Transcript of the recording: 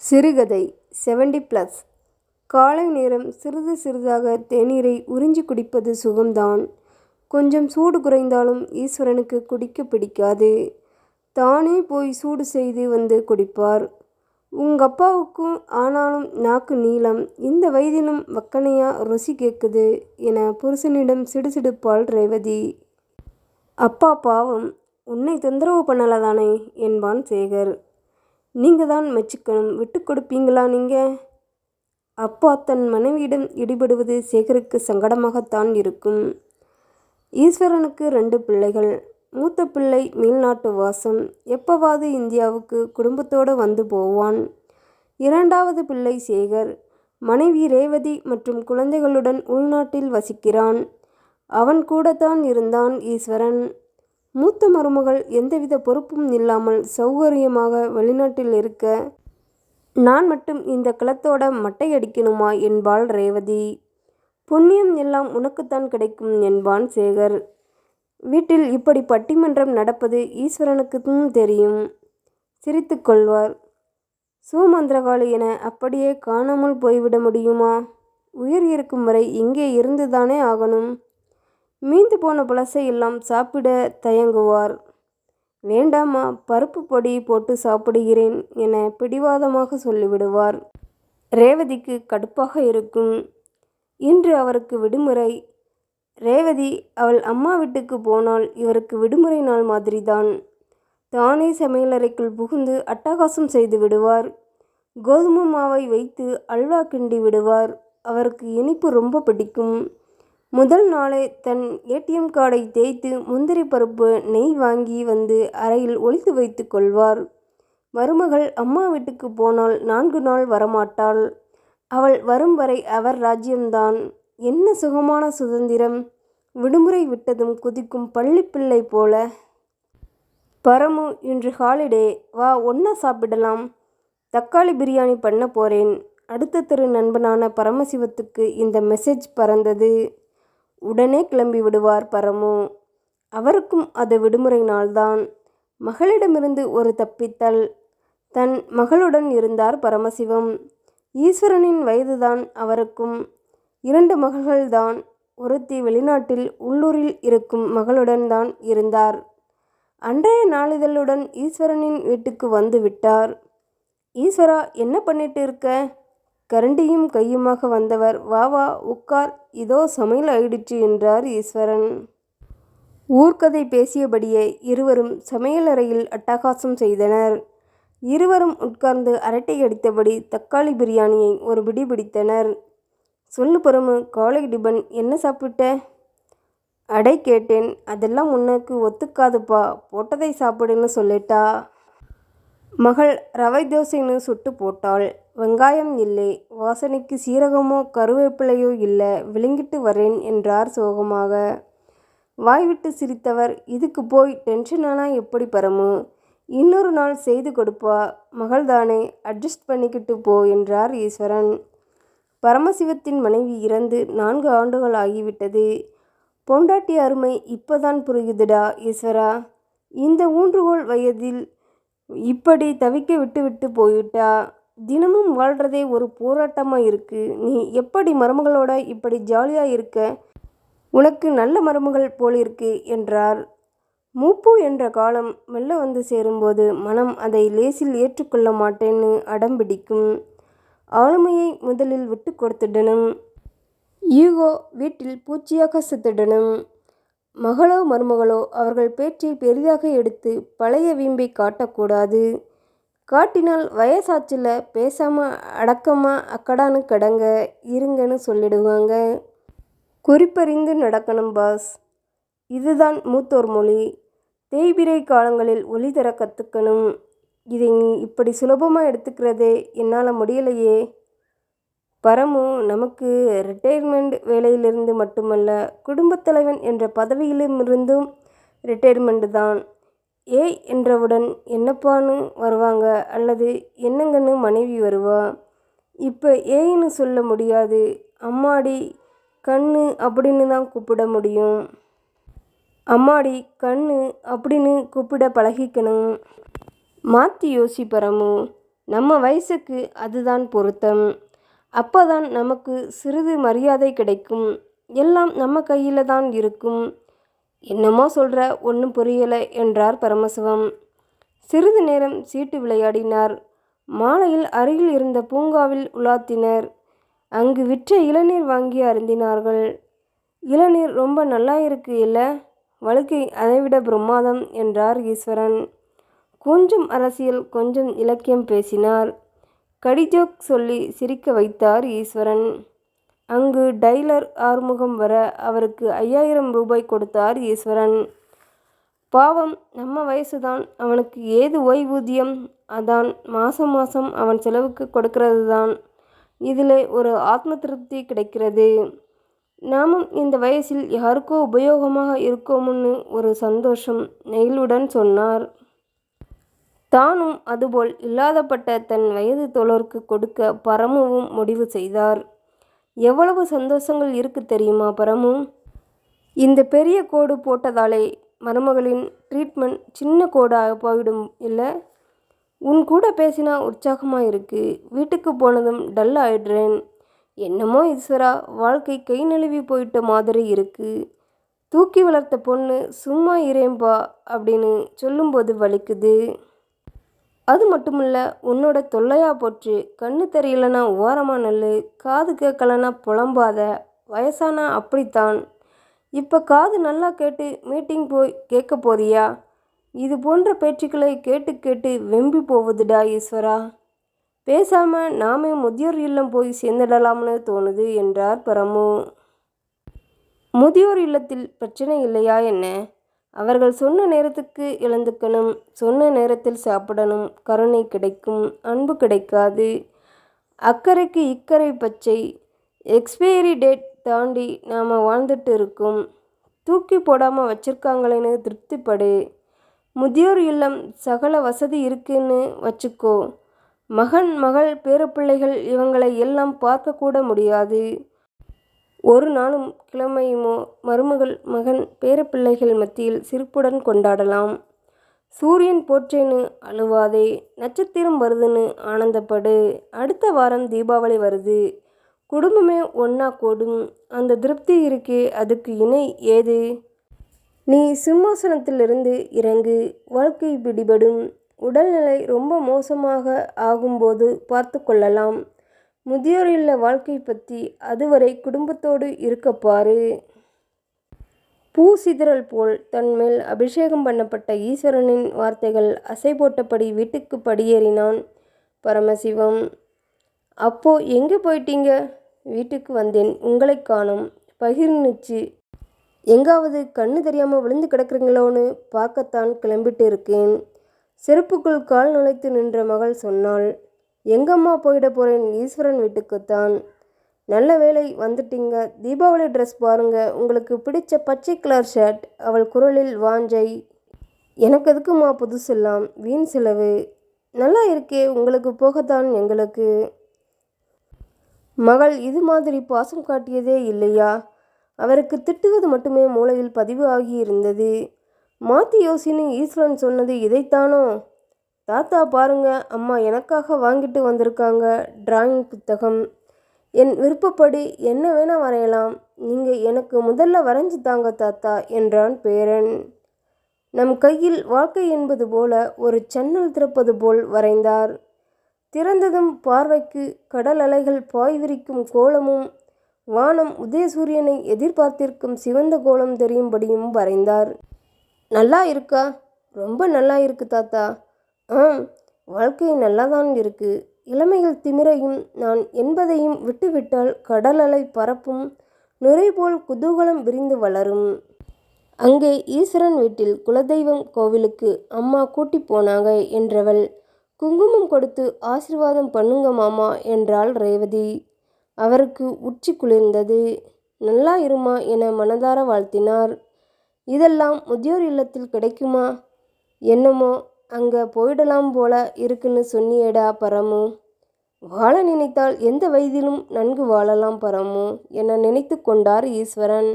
சிறுகதை seventy plus காலை நேரம் சிறிது சிறிதாக தேநீரை உறிஞ்சி குடிப்பது சுகம்தான். கொஞ்சம் சூடு குறைந்தாலும் ஈஸ்வரனுக்கு குடிக்க பிடிக்காது. தானே போய் சூடு செய்து வந்து குடிப்பார். உங்கப்பாவுக்கும் ஆனாலும் நாக்கு நீளம் இந்த வயதிலும் வக்கனையா ருசி கேட்குது என புருஷனிடம் சிடுசிடுப்பாள் ரேவதி. அப்பா பாவம் உன்னை தொந்தரவு பண்ணலதானே என்பான் சேகர். நீங்கள் தான் மெச்சுக்கணும். விட்டு கொடுப்பீங்களா நீங்கள் அப்பா தன் மனைவியிடம் இடிபடுவது சேகருக்கு சங்கடமாகத்தான் இருக்கும். ஈஸ்வரனுக்கு ரெண்டு பிள்ளைகள். மூத்த பிள்ளை மேல்நாட்டு வாசம். எப்பவாது இந்தியாவுக்கு குடும்பத்தோடு வந்து போவான். இரண்டாவது பிள்ளை சேகர். மனைவி ரேவதி மற்றும் குழந்தைகளுடன் உள்நாட்டில் வசிக்கிறான். அவன் கூடத்தான் இருந்தான் ஈஸ்வரன். மூத்த மருமகள் எந்தவித பொறுப்பும் இல்லாமல் சௌகரியமாக வெளிநாட்டில் இருக்க நான் மட்டும் இந்த கிளத்தோட மட்டையடிக்கணுமா என்பாள் ரேவதி. புண்ணியம் எல்லாம் உனக்குத்தான் கிடைக்கும் என்பான் சேகர். வீட்டில் இப்படி பட்டிமன்றம் நடப்பது ஈஸ்வரனுக்கும் தெரியும். சிரித்து கொள்வார். சூமந்திரகாளி என அப்படியே காணாமல் போய்விட முடியுமா? உயிர் இருக்கும் வரை இங்கே இருந்துதானே ஆகணும். மீந்து போன பழசை எல்லாம் சாப்பிட தயங்குவார். வேண்டாமா பருப்பு பொடி போட்டு சாப்பிடுகிறேன் என பிடிவாதமாக சொல்லிவிடுவார். ரேவதிக்கு கடுப்பாக இருக்கும். இன்று அவருக்கு விடுமுறை. ரேவதி அவள் அம்மா வீட்டுக்கு போனால் இவருக்கு விடுமுறை நாள் மாதிரிதான். தானே சமையலறைக்குள் புகுந்து அட்டகாசம் செய்து விடுவார். கோதுமை மாவை வைத்து அல்வா கிண்டி விடுவார். அவருக்கு இனிப்பு ரொம்ப பிடிக்கும். முதல் நாளே தன் ஏடிஎம் கார்டை தேய்த்து முந்திரி பருப்பு நெய் வாங்கி வந்து அறையில் ஒளித்து வைத்து கொள்வார். மருமகள் அம்மா வீட்டுக்கு போனால் நான்கு நாள் வரமாட்டாள். அவள் வரும் வரை அவர் ராஜ்யம்தான். என்ன சுகமான சுதந்திரம்! விடுமுறை விட்டதும் குதிக்கும் பள்ளிப்பிள்ளை போல. பரமு இன்று ஹாலிடே. வா ஒன்றா சாப்பிடலாம். தக்காளி பிரியாணி பண்ண போகிறேன் அடுத்த தெரு நண்பனான பரமசிவத்துக்கு இந்த மெசேஜ் பறந்தது. உடனே கிளம்பி விடுவார் பரமு. அவருக்கும் அது விடுமுறை நாள்தான். மகளிடமிருந்து ஒரு தப்பித்தல். தன் மகளுடன் இருந்தார் பரமசிவம். ஈஸ்வரனின் வயதுதான் அவருக்கும். இரண்டு மகள்கள்தான். ஒருத்தி வெளிநாட்டில் உள்ளூரில் இருக்கும் மகளுடன் தான் இருந்தார். அன்றைய நாளிதழுடன் ஈஸ்வரனின் வீட்டுக்கு வந்து விட்டார். ஈஸ்வரா என்ன பண்ணிட்டு இருக்க? கரண்டியும் கையுமாக வந்தவர் வா வா உட்கார் இதோ சமையல் ஆயிடுச்சு என்றார் ஈஸ்வரன். ஊர்க்கதை பேசியபடியே இருவரும் சமையலறையில் அட்டகாசம் செய்தனர். இருவரும் உட்கார்ந்து அரட்டை அடித்தபடி தக்காளி பிரியாணியை ஒரு பிடி பிடித்தனர். சொல்லு பரமு காலை டிபன் என்ன சாப்பிட்ட? அடை கேட்டேன் அதெல்லாம் உனக்கு ஒத்துக்காதுப்பா போட்டதை சாப்பிடுன்னு சொல்லிட்டா. மகள் ரவை தோசைன்னு சுட்டு போட்டாள். வெங்காயம் இல்லை வாசனைக்கு சீரகமோ கருவேப்பிலையோ இல்லை விழுங்கிட்டு வரேன் என்றார் சோகமாக. வாய்விட்டு சிரித்தவர் இதுக்கு போய் டென்ஷனானா எப்படி பரமு? இன்னொரு நாள் செய்து கொடுப்பா மகள்தானே அட்ஜஸ்ட் பண்ணிக்கிட்டு போ என்றார் ஈஸ்வரன். பரமசிவத்தின் மனைவி இறந்து நான்கு ஆண்டுகள் ஆகிவிட்டது. பொண்டாட்டி அருமை இப்போதான் புரியுதுடா ஈஸ்வரா? இந்த ஊன்றுகோல் வயதில் இப்படி தவிக்க விட்டு விட்டு போயிட்டா தினமும் வாழ்கிறதே ஒரு போராட்டமாக இருக்கு. நீ எப்படி மருமகளோட இப்படி ஜாலியாக இருக்க? உனக்கு நல்ல மருமகள் போலிருக்கு என்றார். மூப்பு என்ற காலம் மெல்ல வந்து சேரும்போது மனம் அதை லேசில் ஏற்றுக்கொள்ள மாட்டேன்னு அடம்பிடிக்கும் ஆளுமையை முதலில் விட்டு கொடுத்துடணும். ஈகோ வீட்டில் பூச்சியாக செத்துடணும். மகளோ மருமகளோ அவர்கள் பேச்சை பெரிதாக எடுத்து பழைய வீம்பை காட்டக்கூடாது. காட்டினால் வயசாச்சில் பேசாமல் அடக்கமாக அக்கடான்னு கடங்க இருங்கன்னு சொல்லிடுவாங்க. குறிப்பறிந்து நடக்கணும் பாஸ். இதுதான் மூத்தோர் மொழி. தேய்பிரை காலங்களில் ஒளி தர கற்றுக்கணும் இதை நீ இப்படி சுலபமாக எடுத்துக்கிறதே என்னால் முடியலையே. பரமு நமக்கு ரிட்டையர்மெண்ட் வேலையிலிருந்து மட்டுமல்ல குடும்பத் தலைவன் என்ற பதவியிலுமிருந்தும் ரிட்டையர்மெண்ட் தான். ஏய் என்றவுடன் என்னப்பான்னு வருவாங்க? அல்லது என்னங்கன்னு மனைவி வருவா? இப்போ ஏன்னு சொல்ல முடியாது. அம்மாடி கண்ணு அப்படின்னு தான் கூப்பிட முடியும். அம்மாடி கண்ணு அப்படின்னு கூப்பிட பழகிக்கணும். மாற்றி யோசிப்பறமோ நம்ம வயசுக்கு அதுதான் பொருத்தம். அப்போதான் நமக்கு சிறிது மரியாதை கிடைக்கும். எல்லாம் நம்ம கையில் தான் இருக்கும். என்னமோ சொல்கிற ஒன்றும் புரியலை என்றார் பரமசிவம். சிறிது நேரம் சீட்டு விளையாடினார். மாலையில் அருகில் இருந்த பூங்காவில் உலாத்தினர். அங்கு விற்ற இளநீர் வாங்கி அருந்தினார்கள். இளநீர் ரொம்ப நல்லா இருக்கு இல்லை? வழுக்கை அதைவிட பிரமாதம் என்றார் ஈஸ்வரன். கொஞ்சம் அரசியல் கொஞ்சம் இலக்கியம் பேசினார். கடிஜோக் சொல்லி சிரிக்க வைத்தார் ஈஸ்வரன். அங்கு டைலர் ஆறுமுகம் வர அவருக்கு ஐயாயிரம் ரூபாய் கொடுத்தார் ஈஸ்வரன். பாவம் நம்ம வயசுதான். அவனுக்கு ஏது ஓய்வூதியம்? அதான் மாதம் மாதம் அவன் செலவுக்கு கொடுக்கிறது தான் இதில் ஒரு ஆத்ம திருப்தி கிடைக்கிறது. நாமும் இந்த வயசில் யாருக்கோ உபயோகமாக இருக்கோமுன்னு ஒரு சந்தோஷம் நெயிலுடன் சொன்னார். தானும் அதுபோல் இல்லாதப்பட்ட தன் வயது தோழருக்கு கொடுக்க பரமுவும் முடிவு செய்தார். எவ்வளவு சந்தோஷங்கள் இருக்கு தெரியுமா பரமு? இந்த பெரிய கோடு போட்டதாலே மருமகளின் ட்ரீட்மெண்ட் சின்ன கோடாக போயிடும் இல்லை? உன் கூட பேசினா உற்சாகமாக இருக்குது வீட்டுக்கு போனதும் டல் ஆயிடுறேன். என்னமோ ஈஸ்வரா வாழ்க்கை கை நழுவி போயிட்ட மாதிரி இருக்குது தூக்கி வளர்த்த பொண்ணு சும்மா இரேம்பா அப்படின்னு சொல்லும்போது வலிக்குது. அது மட்டுமில்ல உன்னோட தொல்லையா போச்சு கண்ணு தெரியலனா ஓரமாக நல்லு காது கேட்கலனா புலம்பாத வயசானா அப்படித்தான். இப்போ காது நல்லா கேட்டு மீட்டிங் போய் கேட்க போறியா? இது போன்ற பேச்சுக்களை கேட்டு கேட்டு வெம்பி போகுதுடா ஈஸ்வரா. பேசாமல் நாமே முதியோர் இல்லம் போய் சேர்ந்துடலாம்னு தோணுது என்றார் பரமு. முதியோர் இல்லத்தில் பிரச்சனை இல்லையா என்ன? அவர்கள் சொன்ன நேரத்துக்கு இழந்துக்கணும் சொன்ன நேரத்தில் சாப்பிடணும் கருணை கிடைக்கும் அன்பு கிடைக்காது. அக்கறைக்கு இக்கரை பச்சை. எக்ஸ்பைரி டேட் தாண்டி நாம் வாழ்ந்துட்டு இருக்கோம். தூக்கி போடாமல் வச்சுருக்காங்களேன்னு திருப்திப்படு. முதியோர் இல்லம் சகல வசதி இருக்குன்னு வச்சுக்கோ. மகன் மகள் பேரப்பிள்ளைகள் இவங்களை எல்லாம் பார்க்கக்கூட முடியாது. ஒரு நாளும் கிழமையுமோ மருமகள் மகன் பேரப்பிள்ளைகள் மத்தியில் சிரிப்புடன் கொண்டாடலாம். சூரியன் போற்றேன்னு அழுவாதே நட்சத்திரம் வருதுன்னு ஆனந்தப்படு. அடுத்த வாரம் தீபாவளி வருது. குடும்பமே ஒன்றா கூடும். அந்த திருப்தி இருக்கே அதுக்கு இணை ஏது? நீ சிம்மாசனத்திலிருந்து இறங்கு வாழ்க்கை பிடிபடும். உடல்நிலை ரொம்ப மோசமாக ஆகும்போது பார்த்து கொள்ளலாம். முதியோர் இல்ல வாழ்க்கை பற்றி அதுவரை குடும்பத்தோடு இருக்கப்பாரு பூ சிதறல் போல் தன்மேல் அபிஷேகம் பண்ணப்பட்ட ஈஸ்வரனின் வார்த்தைகள் அசை போட்டபடி வீட்டுக்கு படியேறினான் பரமசிவம். அப்போ எங்கே போயிட்டீங்க? வீட்டுக்கு வந்தேன். உங்களை காணும். பகிர்ந்துச்சு. எங்காவது கண்ணு தெரியாமல் விழுந்து கிடக்குறீங்களோன்னு பார்க்கத்தான் கிளம்பிட்டு இருக்கேன். செருப்புக்குள் கால் நுழைத்து நின்ற மகள் சொன்னாள். எங்கம்மா போயிட போகிறேன் ஈஸ்வரன் வீட்டுக்குத்தான். நல்ல வேலை வந்துட்டீங்க. தீபாவளி ட்ரெஸ் பாருங்க. உங்களுக்கு பிடிச்ச பச்சை கலர் ஷர்ட் அவள் குரலில் வாஞ்சை. எனக்கு எதுக்குமா புதுசெல்லாம் வீண் செலவு. நல்லா இருக்கே உங்களுக்கு போகத்தான் எங்களுக்கு. மகள் இது மாதிரி பாசம் காட்டியதே இல்லையா? அவருக்கு திட்டுவது மட்டுமே மூளையில் பதிவு ஆகியிருந்தது மாத்தி யோசின்னு ஈஸ்வரன் சொன்னது இதைத்தானோ? தாத்தா பாருங்க அம்மா எனக்காக வாங்கிட்டு வந்திருக்காங்க டிராயிங் புத்தகம். என் விருப்பப்படி என்ன வேணால் வரையலாம். நீங்கள் எனக்கு முதல்ல வரைஞ்சு தாங்க தாத்தா என்றான் பேரன். நம் கையில் வாழ்க்கை என்பது போல ஒரு சன்னல் திறப்பது போல் வரைந்தார். திறந்ததும் பார்வைக்கு கடல் அலைகள் பாய் விரிக்கும் கோலமும் வானம் உதயசூரியனை எதிர்பார்த்திருக்கும் சிவந்த கோலம் தெரியும்படியும் வரைந்தார். நல்லா இருக்கா? ரொம்ப நல்லா இருக்கு தாத்தா. ஆம் வாழ்க்கை நல்லாதான் இருக்கு. இளமைகள் திமிரையும் நான் என்பதையும் விட்டுவிட்டால் கடல் அலை பரப்பும் நுரை போல் குதூகலம் விரிந்து வளரும். அங்கே ஈஸ்வரன் வீட்டில் குலதெய்வம் கோவிலுக்கு அம்மா கூட்டி போனாங்க என்றவள். குங்குமம் கொடுத்து ஆசிர்வாதம் பண்ணுங்க மாமா என்றாள் ரேவதி. அவருக்கு உச்சி குளிர்ந்தது. நல்லா இருமா என மனதார வாழ்த்தினார். இதெல்லாம் முதியோர் இல்லத்தில் கிடைக்குமா? என்னமோ அங்கே போயிடலாம் போல இருக்குன்னு சொன்னியேடா பரமு. வாழ நினைத்தால் எந்த வயதிலும் நன்கு வாழலாம் பரமு என நினைத்து கொண்டார் ஈஸ்வரன்.